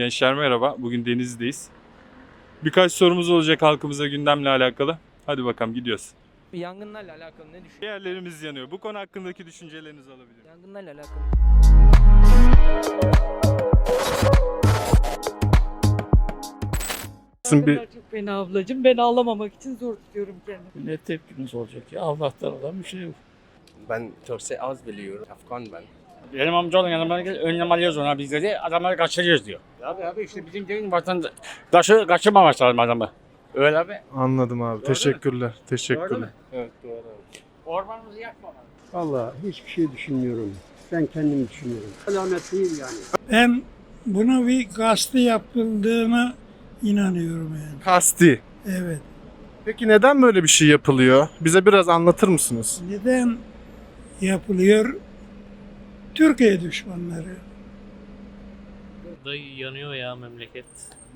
Gençler merhaba. Bugün Denizli'deyiz. Birkaç sorumuz olacak halkımıza gündemle alakalı. Hadi bakalım gidiyoruz. Yangınlarla alakalı ne düşünüyorsun? Yerlerimiz yanıyor. Bu konu hakkındaki düşüncelerinizi alabilirim. Yangınlarla alakalı. Bir... Yangınlar çok fena ablacığım. Ben ağlamamak için zor tutuyorum kendimi. Ne tepkiniz olacak ya? Allah'tan olan bir şey yok. Ben Türkçe az biliyorum. Afgan ben. Benim amcaoğlum yanıma gel, önlem alıyoruz ona biz dedi, adamları kaçırıyoruz diyor. Abi abi işte bizim gelin vatandaşı kaçırmamak lazım adamı. Öyle abi. Anladım abi. Doğru Teşekkürler. Doğru Teşekkürler. mu? Evet doğru. Ormanımızı yakma. Valla hiçbir şey düşünmüyorum. Ben kendim düşünüyorum. Alamet değil yani. Ben buna bir kastı yapıldığına inanıyorum yani. Kasti. Evet. Peki neden böyle bir şey yapılıyor? Bize biraz anlatır mısınız? Neden yapılıyor? Türkiye düşmanları. Dayı yanıyor ya memleket.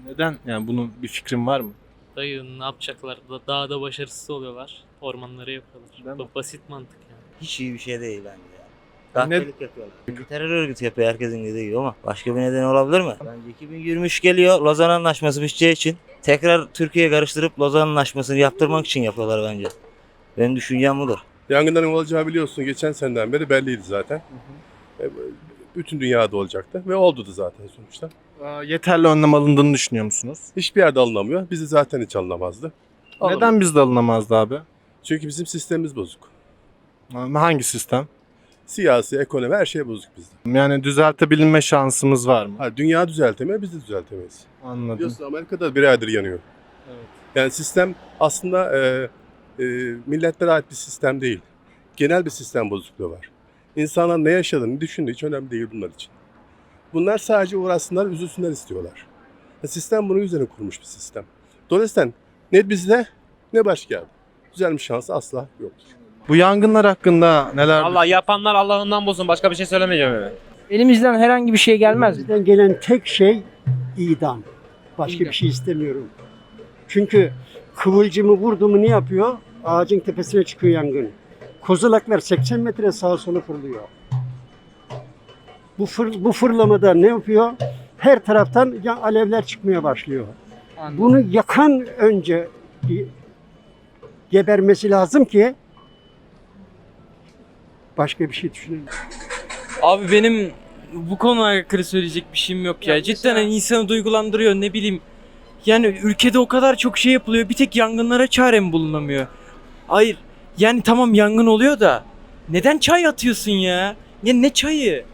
Neden? Yani bunun bir fikrin var mı? Dayı ne yapacaklar? Da- Dağda başarısız oluyorlar. Ormanları yakıyorlar. Değil mi? Bu basit mantık yani. Hiç iyi bir şey değil bence ya. Kahpelik yapıyorlar. Bir terör örgütü yapıyor herkesin dediği gibi ama başka bir neden olabilir mi? Bence 2023 geliyor Lozan Anlaşması biteceği için tekrar Türkiye'ye karıştırıp Lozan Anlaşması'nı yaptırmak için yapıyorlar bence. Benim düşüncem budur. Yangınların olacağı biliyorsun geçen seneden beri belliydi zaten. E, Bütün dünyada olacaktı ve oldu da zaten sonuçta. Yeterli önlem alındığını düşünüyor musunuz? Hiçbir yerde alınamıyor. Bizi zaten hiç alınamazdı. Alınıyor. Neden bizde alınamazdı abi? Çünkü bizim sistemimiz bozuk. Hangi sistem? Siyasi, ekonomi her şey bozuk bizde. Yani düzeltebilme şansımız var mı? Ha, dünya düzeltemiyor, biz de düzeltemeyiz. Anladım. Biliyorsun Amerika'da bir aydır yanıyor. Yani sistem aslında e, e, milletlere ait bir sistem değil. Genel bir sistem bozukluğu var. İnsanlar ne yaşadığını düşündüğü hiç önemli değil bunlar için. Bunlar sadece uğraşsınlar, üzülsünler istiyorlar. Ya Sistem bunun üzerine kurmuş bir sistem. Dolayısıyla ne bizde ne başka yerde. Düzelmiş şansı asla yoktur. Bu yangınlar hakkında neler Allah yapanlar Allah'ından bulsun. Başka bir şey söylemeyeceğim yani. Elimizden herhangi bir şey gelmez mi? Bizden gelen tek şey idam. Başka İdam. bir şey istemiyorum. Çünkü kıvılcımı vurdu mu ne yapıyor? Ağacın tepesine çıkıyor yangın. Kozalaklar 80 metre sağa sola fırlıyor. Bu, fır, bu fırlamada ne yapıyor? Her taraftan ya alevler çıkmaya başlıyor. Anladım. Bunu yakan önce bir gebermesi lazım ki başka bir şey düşünelim. Abi benim bu konu hakkında söyleyecek bir şeyim yok ya. Cidden hani insanı duygulandırıyor ne bileyim. Yani ülkede o kadar çok şey yapılıyor. Bir tek yangınlara çare mi bulunamıyor? Hayır. Yani tamam yangın oluyor da neden çay atıyorsun ya? Ya ne çayı?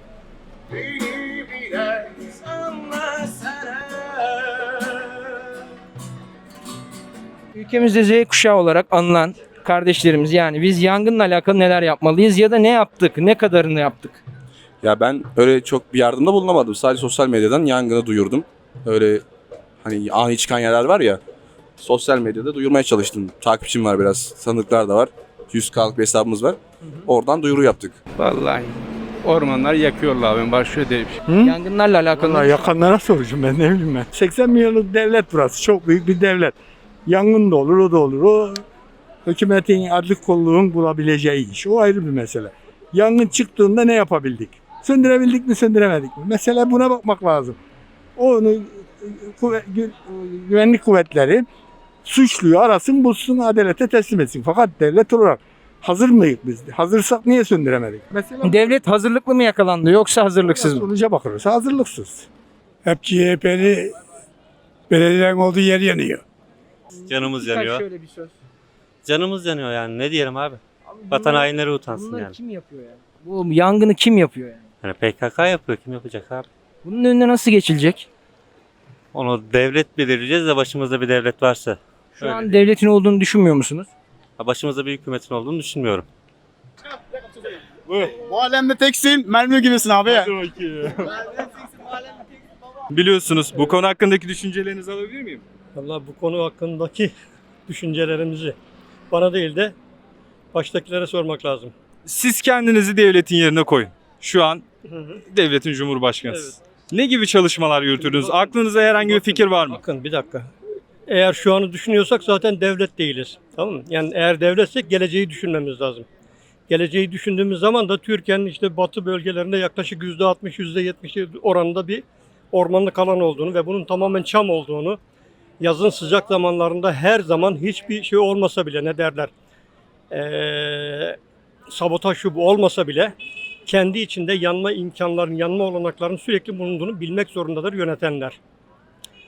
Ülkemizde Z kuşağı olarak anılan kardeşlerimiz yani biz yangınla alakalı neler yapmalıyız ya da ne yaptık, ne kadarını yaptık? Ya ben öyle çok bir yardımda bulunamadım. Sadece sosyal medyadan yangını duyurdum. Öyle hani ani çıkan yerler var ya. Sosyal medyada duyurmaya çalıştım. Takipçim var biraz. Tanıdıklar da var. 100K'lık bir hesabımız var. Oradan duyuru yaptık. Vallahi ormanları yakıyorlar ben başka değil. Yangınlarla alakalı. Vallahi yakanlara soracağım ben ne bileyim ben. 80 milyonluk devlet burası. Çok büyük bir devlet. Yangın da olur, o da olur. O hükümetin, adli kolluğun bulabileceği iş. O ayrı bir mesele. Yangın çıktığında ne yapabildik? Söndürebildik mi, söndüremedik mi? Mesela buna bakmak lazım. Onu kuvve- gü- güvenlik kuvvetleri suçluyu arasın, bulsun, adalete teslim etsin. Fakat devlet olarak hazır mıyız biz? Hazırsak niye söndüremedik? Mesela Devlet hazırlıklı mı yakalandı yoksa hazırlıksız mı? Sonuca bakılırsa hazırlıksız. Hep CHP'li belediyelerin olduğu yer yanıyor. Canımız yanıyor. Şöyle bir söz. Canımız yanıyor yani. Ne diyelim abi? Vatan hainleri utansın Bunları yani. kim yapıyor yani? Bu yangını kim yapıyor yani? Yani PKK yapıyor. Kim yapacak abi? Bunun önüne nasıl geçilecek? Onu devlet belirleyeceğiz de başımızda bir devlet varsa. Şu Öyle. an devletin olduğunu düşünmüyor musunuz? Ha, Başımızda bir hükümetin olduğunu düşünmüyorum. Bu alemde teksin, mermi gibisin abi ya. Biliyorsunuz bu konu hakkındaki düşüncelerinizi alabilir miyim? Valla bu konu hakkındaki düşüncelerimizi bana değil de baştakilere sormak lazım. Siz kendinizi devletin yerine koyun. Şu an devletin cumhurbaşkanısınız. Ne gibi çalışmalar yürütürdünüz? Aklınıza herhangi bir fikir var mı? Bakın bir dakika. Eğer şu anı düşünüyorsak zaten devlet değiliz. Tamam mı? Yani eğer devletsek geleceği düşünmemiz lazım. Geleceği düşündüğümüz zaman da Türkiye'nin işte batı bölgelerinde yaklaşık %60, %70 oranında bir ormanlık alan olduğunu ve bunun tamamen çam olduğunu yazın sıcak zamanlarında her zaman hiçbir şey olmasa bile ne derler ee, sabotaj şu bu olmasa bile kendi içinde yanma imkanların, yanma olanaklarının sürekli bulunduğunu bilmek zorundadır yönetenler.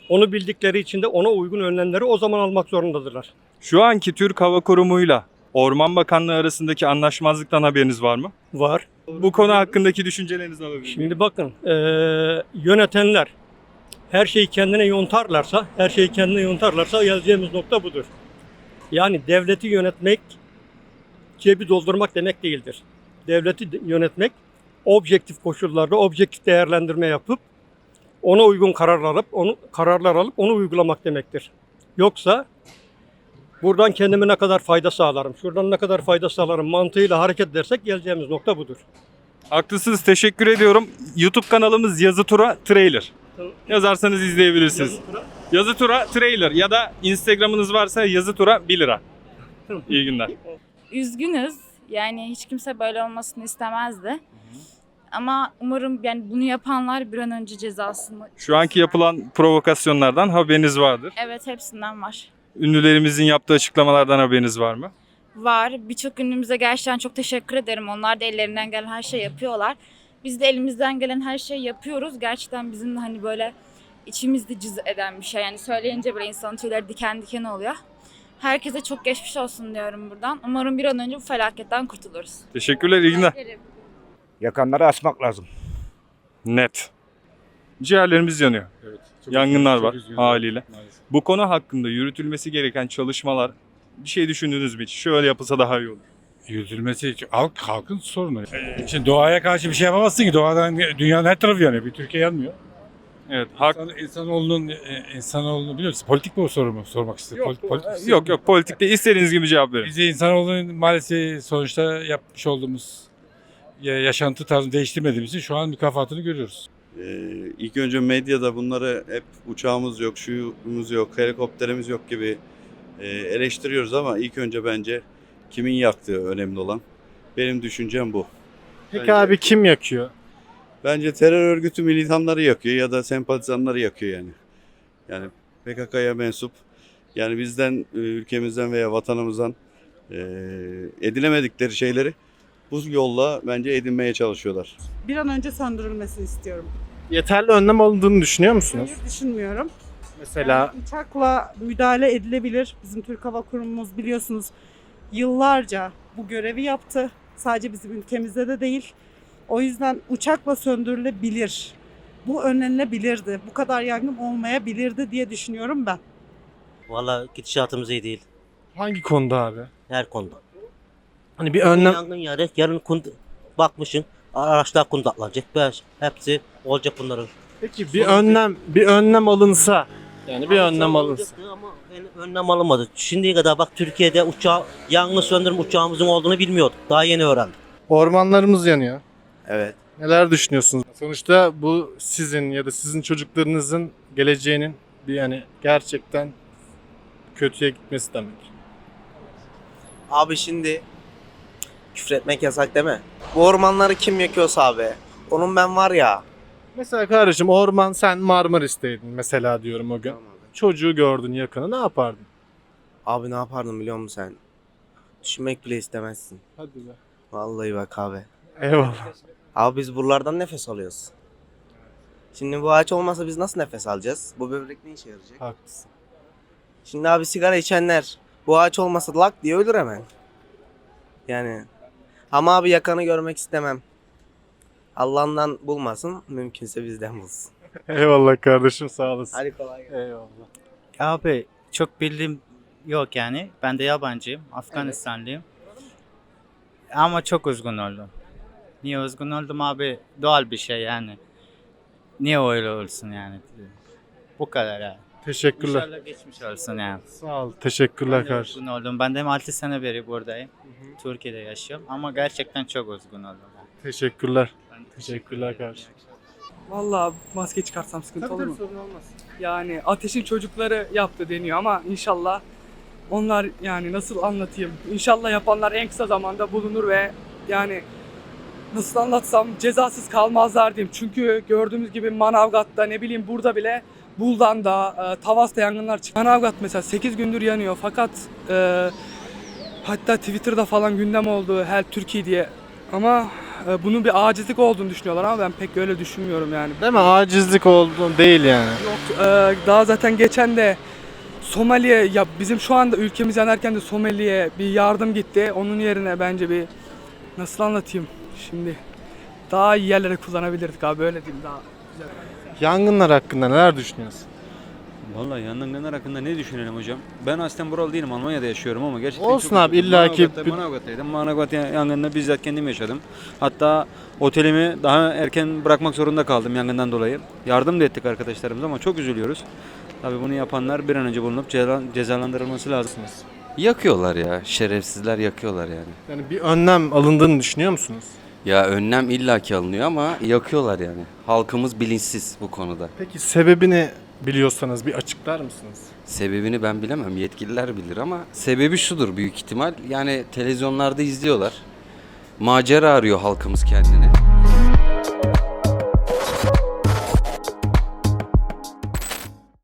Onu bildikleri için de ona uygun önlemleri o zaman almak zorundadırlar. Şu anki Türk Hava Kurumu'yla Orman Bakanlığı arasındaki anlaşmazlıktan haberiniz var mı? Var. Bu konu hakkındaki düşüncelerinizi alabilir miyim? Şimdi bakın eee, yönetenler her şeyi kendine yontarlarsa, her şeyi kendine yontarlarsa geleceğimiz nokta budur. Yani devleti yönetmek cebi doldurmak demek değildir. Devleti de- yönetmek objektif koşullarda objektif değerlendirme yapıp ona uygun kararlar alıp onu kararlar alıp onu uygulamak demektir. Yoksa buradan kendime ne kadar fayda sağlarım, şuradan ne kadar fayda sağlarım mantığıyla hareket edersek geleceğimiz nokta budur. Haklısınız. Teşekkür ediyorum. YouTube kanalımız Yazı Tura Trailer. Yazarsanız izleyebilirsiniz. Yazı Tura Trailer ya da Instagram'ınız varsa Yazı Tura 1 lira. İyi günler. Üzgünüz. Yani hiç kimse böyle olmasını istemezdi. Ama umarım yani bunu yapanlar bir an önce cezasını... Şu anki yapılan provokasyonlardan haberiniz vardır. Evet hepsinden var. Ünlülerimizin yaptığı açıklamalardan haberiniz var mı? Var. Birçok ünlümüze gerçekten çok teşekkür ederim. Onlar da ellerinden gelen her şeyi yapıyorlar. Biz de elimizden gelen her şeyi yapıyoruz. Gerçekten bizim de hani böyle içimizde cız eden bir şey. Yani söyleyince bile insanın tüyleri diken diken oluyor. Herkese çok geçmiş olsun diyorum buradan. Umarım bir an önce bu felaketten kurtuluruz. Teşekkürler, iyi günler. Yakanları asmak lazım. Net. Ciğerlerimiz yanıyor. Yangınlar var haliyle. Bu konu hakkında yürütülmesi gereken çalışmalar bir şey düşündünüz mü hiç? Şöyle yapılsa daha iyi olur. Yürütülmesi halk, halkın sorunu. Şimdi doğaya karşı bir şey yapamazsın ki. Doğadan dünyanın her tarafı yanıyor. Bir Türkiye yanmıyor. Evet, hak İnsan, insanoğlunun, e, insanoğlunu biliyor musun? Politik mi o soru mu sormak istedim? Yok, Pol- politik- yok yok politikte istediğiniz gibi cevap verin. Biz de insanoğlunun maalesef sonuçta yapmış olduğumuz yaşantı tarzını değiştirmediğimiz için şu an mükafatını görüyoruz. Ee, ilk önce medyada bunları hep uçağımız yok, şuyumuz yok, helikopterimiz yok gibi e, eleştiriyoruz ama ilk önce bence kimin yaktığı önemli olan. Benim düşüncem bu. Peki Bence- abi kim yakıyor? Bence terör örgütü militanları yakıyor ya da sempatizanları yakıyor yani. Yani PKK'ya mensup yani bizden, e, ülkemizden veya vatanımızdan e, edinemedikleri şeyleri bu yolla bence edinmeye çalışıyorlar. Bir an önce söndürülmesini istiyorum. Yeterli önlem alındığını düşünüyor musunuz? Hayır düşünmüyorum. Mesela Yani uçakla müdahale edilebilir. Bizim Türk Hava Kurumumuz biliyorsunuz yıllarca bu görevi yaptı. Sadece bizim ülkemizde de değil. O yüzden uçakla söndürülebilir. Bu önlenebilirdi. Bu kadar yangın olmayabilirdi diye düşünüyorum ben. Valla gidişatımız iyi değil. hangi konuda abi? Her konuda. Hani bir önlem Yangın yarı, yarın kund bakmışsın araçlar kundaklanacak. Beş, hepsi olacak bunların. Peki bir önlem bir önlem alınsa yani bir önlem alınsa. Ama önlem alınmadı. Şimdiye kadar bak Türkiye'de uçağı, yangın söndürme uçağımızın olduğunu bilmiyorduk. Daha yeni öğrendik. Ormanlarımız yanıyor. Evet. Neler düşünüyorsunuz? Sonuçta bu sizin ya da sizin çocuklarınızın geleceğinin bir yani gerçekten kötüye gitmesi demek. Abi şimdi küfür etmek yasak değil mi? Bu ormanları kim yakıyorsa abi. Onun ben var ya. Mesela kardeşim orman sen Marmaris'teydin mesela diyorum o gün. Çocuğu gördün yakını ne yapardın? Abi ne yapardım biliyor musun sen? Düşünmek bile istemezsin. Hadi be. Vallahi bak abi. Eyvallah. Abi biz buralardan nefes alıyoruz. Şimdi bu ağaç olmasa biz nasıl nefes alacağız? Bu böbrek ne işe yarayacak? Haklısın. Şimdi abi sigara içenler bu ağaç olmasa lak diye ölür hemen. Yani ama abi yakanı görmek istemem. Allah'ından bulmasın, mümkünse bizden bulsun. Eyvallah kardeşim sağ olasın. Hadi kolay gelsin. Eyvallah. Abi çok bildiğim yok yani. Ben de yabancıyım. Afganistanlıyım. Ama çok üzgün oldum. Niye üzgün oldum abi? Doğal bir şey yani. Niye öyle olsun yani? Bu kadar yani. Teşekkürler. İnşallah geçmiş olsun yani. Sağ ol. Teşekkürler Ben de kardeşim. üzgün oldum. Ben de 6 sene beri buradayım. Türkiye'de yaşıyorum ama gerçekten çok üzgün oldum. yani. Teşekkürler. Ben Teşekkürler kardeşim. Vallahi maske çıkarsam sıkıntı olur mu? Yani ateşin çocukları yaptı deniyor ama inşallah onlar yani nasıl anlatayım? İnşallah yapanlar en kısa zamanda bulunur ve yani nasıl anlatsam cezasız kalmazlar diyeyim. Çünkü gördüğümüz gibi Manavgat'ta ne bileyim burada bile Buldan'da, e, Tavas'ta yangınlar çıkıyor. Manavgat mesela 8 gündür yanıyor fakat e, hatta Twitter'da falan gündem oldu Help Türkiye diye. Ama e, bunun bir acizlik olduğunu düşünüyorlar ama ben pek öyle düşünmüyorum yani. Değil mi? Acizlik oldu değil yani. Yok e, daha zaten geçen de Somali'ye ya bizim şu anda ülkemiz yanarken de Somali'ye bir yardım gitti. Onun yerine bence bir nasıl anlatayım şimdi daha iyi yerlere kullanabilirdik abi öyle diyeyim daha güzel. Yangınlar hakkında neler düşünüyorsun? Vallahi yangınlar hakkında ne düşünelim hocam? Ben aslen buralı değilim. Almanya'da yaşıyorum ama gerçekten Olsun çok abi, üzüldüm. illaki Manavgat'ta- Manavgat'taydım. Manavgat yangınını bizzat kendim yaşadım. Hatta otelimi daha erken bırakmak zorunda kaldım yangından dolayı. Yardım da ettik arkadaşlarımız ama çok üzülüyoruz. Tabii bunu yapanlar bir an önce bulunup ceza- cezalandırılması lazım. Yakıyorlar ya. Şerefsizler yakıyorlar yani. Yani bir önlem alındığını düşünüyor musunuz? Ya önlem illaki alınıyor ama yakıyorlar yani. Halkımız bilinçsiz bu konuda. Peki sebebini biliyorsanız bir açıklar mısınız? Sebebini ben bilemem. Yetkililer bilir ama sebebi şudur büyük ihtimal. Yani televizyonlarda izliyorlar. Macera arıyor halkımız kendine.